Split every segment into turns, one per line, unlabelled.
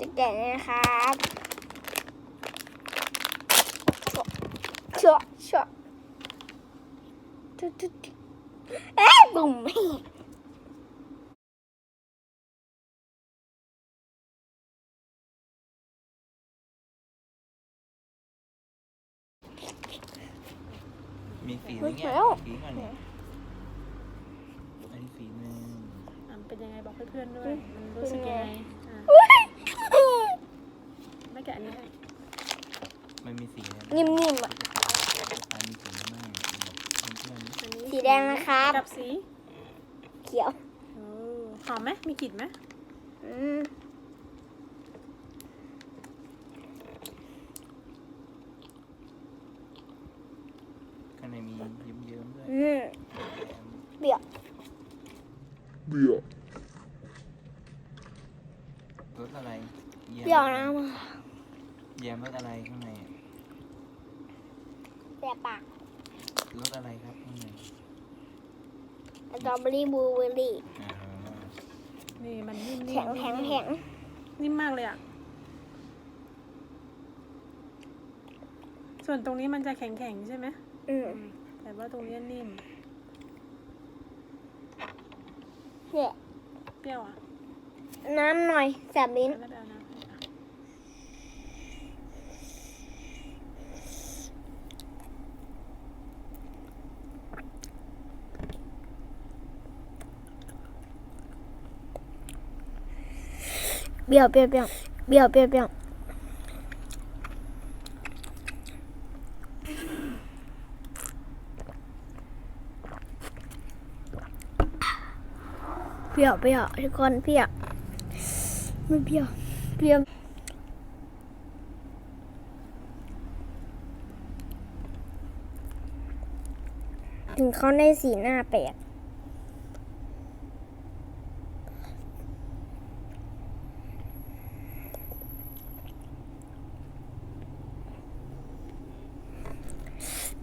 จะแกะนะครับเชัวเชัวตุ๊ดตุ๊ดตุ๊ดเอ๊ะบุ๋ม
มีสีไหมเนี่ย
แล้ว
สีก่อนเนี่ยอันนี้สีหนึ่ง
อะเป็นยังไงบอกเพื่อนๆด้วย มันรู้สึกยังไงอะ
อุ๊ย
ไม่แกะอันนี้ให้
มันมีสีอะไร
นิ่มๆอะ
อันมีสีมากบอกเพื่อนๆ
อันนี้
สีแดงนะครับ
กับสี
เขียว
โอ้หอมไหมมีกลิ่นไหม
อืม
ข้างในมีเยิ้มๆด้วย
อืมเปรี้ยว
รสอะไรแม
เปรี้ยวนะมา
แยมรสอะไรข้างในอะ
เปรี้ยวปาก
รสอะไรครับข้างใน
สตรอเบอรี่บลูเบอรี่
อ่า
นี่มันนิ่มๆ
แข็งแข็งแข็ง
นิ่มมากเลยอะ ส่วนตรงนี้มันจะแข็งๆใช่ไหม
อืม
แต่ว่าตรงนี้นิ่ม
เนี่ย
เปรี้ยวอะ
น้ำหน่อยแสบลิ้น
แล้วไปเอาน้ำให้อะ
เปรี้ยวเปรี้ยวเปรี้ยวเปรี้ยวเปรี้ยวเปรี้ยวเปรี้ยวเปรี้ยวทุกคนเปรี้ยวไม่เปรี้ยวเปรี้ยวถึงเขาได้สีหน้าแปลก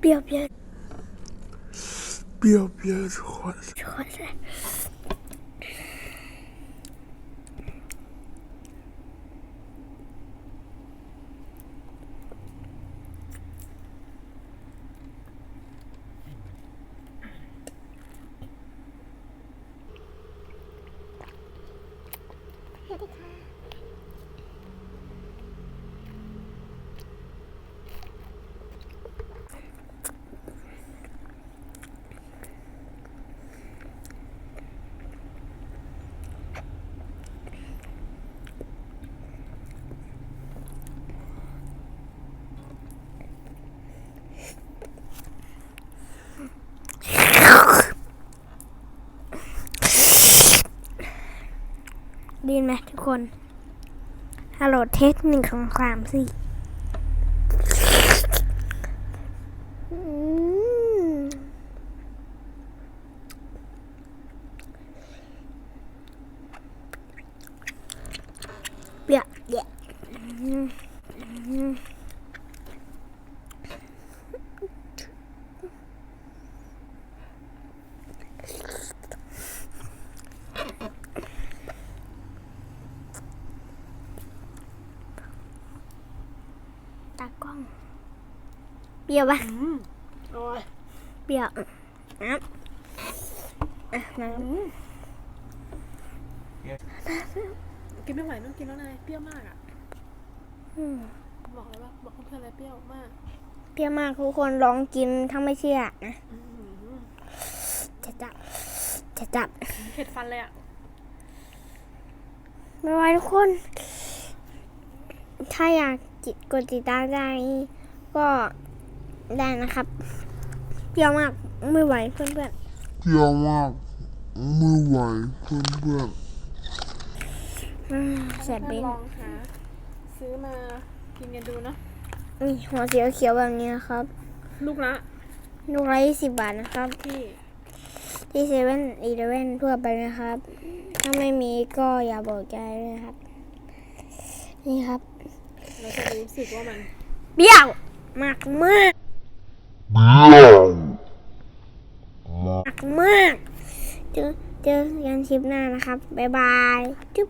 不要，不要，不
要，不要！这坏事，这坏。 ดีไหมทุกคน ฮัลโหลเทสหนึ่งของสามสี่เปียเปียกากล้อง เปรี้ยวปะ
อืมอร่อย
เปรี้ยวน้ำอะน้
อืมกินไม่ไหวต้องกินแล้วนายเปรี้ยวมากอะำ
อืม
บอกเลยว่าบอกเพื่อนๆเลยเปรี้ยวมาก
เปรี้ยวมากทุกคนลองกินถ้าไม่เชื่อนะ
อืม
จะจับจะจับ
เผ็ดฟันเลยอะ
ไม่ไหวทุกคน ถ้าอยาก จิตกดติดตามได้ก็ได้นะครับเปรี้ยวมากไม่ไหวเพื่อน
เปรี้ยวมากไม่ไหวเพื่อนเพื่อน
ๆอืมแสบ
เพื่
ลิ้
อน
น
ลองหาซื้อมากินกันดูเนาะ
นี่หัวสีเขียวๆแบบนี้นะครับ
ลูกละ
ลูกละยี่สิบบาทนะครับ
ที่
ที่เซเว่นอีเลเว่นทั่วไปนะครับ ถ้าไม่มีก็อย่าบอกใจด้วยนะครับ นี่ครับ
เราจะรู้สึกว่ามัน
เปรี้ยวมากมาก
เบี้ยว
มากมากเจอเจอกันคลิปหน้านะครับ บ๊ายบายจุ๊บ